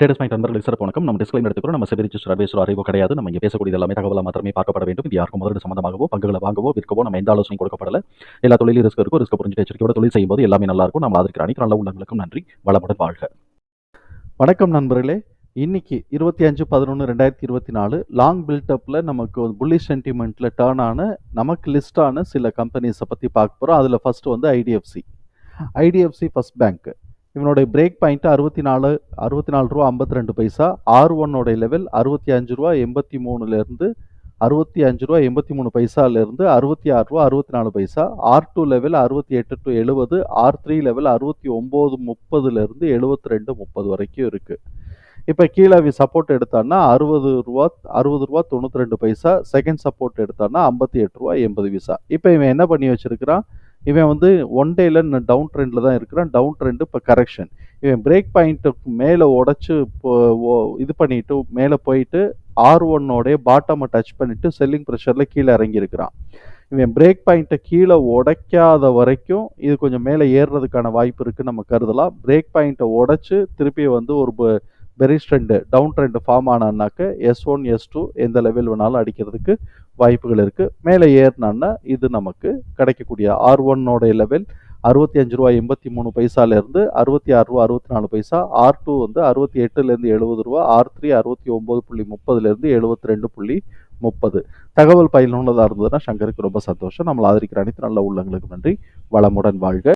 Traders point நண்பர்களுக்கு சிறப்பு வணக்கம். நம்ம டிஸ்கிளைம் எடுத்துக்கிறோம் நம்ம செபி ரிஜிஸ்டர் அறிவோ கிடையாது. நம்ம இங்கே பேசக்கூடிய எல்லாமே தகவலாக மாத்திரமே பார்க்கப்பட வேண்டும். இது யாருக்கும் முதலீடு சம்பந்தமாகவோ பங்குகளை வாங்கவோ விற்கவோ நம்ம எந்த ஆலோசனை கொடுக்கப்படல. எல்லா தொழிலும் ரிஸ்க் இருக்கும். ரிஸ்க் புரிஞ்சு எச்சரிக்கையோட தொழில் செய்யும்போது எல்லாமே நல்லா இருக்கும். நம்ம ஆதரிக்கிற அனைத்து நல்ல உள்ளங்களுக்கும் நன்றி. வளமுடன் வாழ்க. வணக்கம் நண்பர்களே. இன்னைக்கு இருபத்தி அஞ்சு பதினொன்று ரெண்டாயிரத்தி இருபத்தி நாலு லாங் பில்டப்பில் நமக்கு புள்ளி சென்டிமெண்ட்டில் டேர்ன் ஆன நமக்கு லிஸ்டான சில கம்பெனிஸை பற்றி பார்க்க போகிறோம் அதில் ஃபஸ்ட்டு வந்து ஐடிஎஃப்சி ஐடிஎஃப்சி ஃபஸ்ட் பேங்க்கு இவனுடைய பிரேக் பாயிண்ட் அறுபத்தி நாலு அறுபத்தி நாலு ரூபா ஐம்பத்தி ரெண்டு பைசா ஆர் ஒன்னோடைய லெவல் அறுபத்தி அஞ்சு ரூபா எண்பத்தி மூணுலேருந்து அறுபத்தி அஞ்சு ரூபா எண்பத்தி மூணு பைசாலேருந்து அறுபத்தி ஆறு ரூபா அறுபத்தி நாலு பைசா ஆர் டூ லெவல் அறுபத்தி எட்டு டு எழுபது ஆர் த்ரீ லெவல் அறுபத்தி ஒம்பது முப்பதுலேருந்து எழுபத்தி ரெண்டு முப்பது வரைக்கும் இருக்குது இப்போ கீழே சப்போர்ட் எடுத்தான்னா அறுபது ரூபா அறுபது ரூபா தொண்ணூற்றி ரெண்டு பைசா செகண்ட் சப்போர்ட் எடுத்தான்னா ஐம்பத்தி எட்டு ரூபா எண்பது பைசா. இப்போ இவன் என்ன பண்ணி வச்சிருக்கிறான்? இவன் வந்து ஒன் டேல டவுன் ட்ரெண்டில் தான் இருக்கிறான். டவுன் ட்ரெண்டு இப்போ கரெக்ஷன் இவன் பிரேக் பாயிண்ட்டுக்கு மேலே உடச்சி இப்போ இது பண்ணிட்டு மேலே போயிட்டு ஆர் ஒன்னோடைய பாட்டமை டச் பண்ணிட்டு செல்லிங் ப்ரெஷரில் கீழே இறங்கியிருக்கிறான். இவன் பிரேக் பாயிண்ட்டை கீழே உடைக்காத வரைக்கும் இது கொஞ்சம் மேலே ஏறுறதுக்கான வாய்ப்பு இருக்குன்னு நம்ம கருதலாம். பிரேக் பாயிண்ட்டை உடச்சி திருப்பி வந்து ஒரு பெரிஸ் ட்ரெண்டு டவுன் ட்ரெண்டு ஃபார்ம் ஆனான்னாக்க எஸ் ஒன் எஸ் டூ எந்த லெவல் வேணாலும் அடிக்கிறதுக்கு வாய்ப்புகள் இருக்குது மேலே ஏறினான்னா இது நமக்கு கிடைக்கக்கூடிய ஆர் ஒன்னோடைய லெவல் அறுபத்தி அஞ்சு ரூபா எண்பத்தி மூணு பைசாலேருந்து அறுபத்தி ஆறு ரூபா அறுபத்தி நாலு பைசா ஆர் டூ வந்து அறுபத்தி எட்டுலேருந்து எழுபது ரூபா ஆர் த்ரீ அறுபத்தி ஒம்பது புள்ளி முப்பதுலேருந்து எழுபத்தி ரெண்டு புள்ளி முப்பது. தகவல் பயனுள்ளதாக இருந்ததுன்னா சங்கருக்கு ரொம்ப சந்தோஷம். நம்மளை ஆதரிக்கிற அனைத்து நல்ல உள்ளங்களுக்கு நன்றி. வளமுடன் வாழ்க.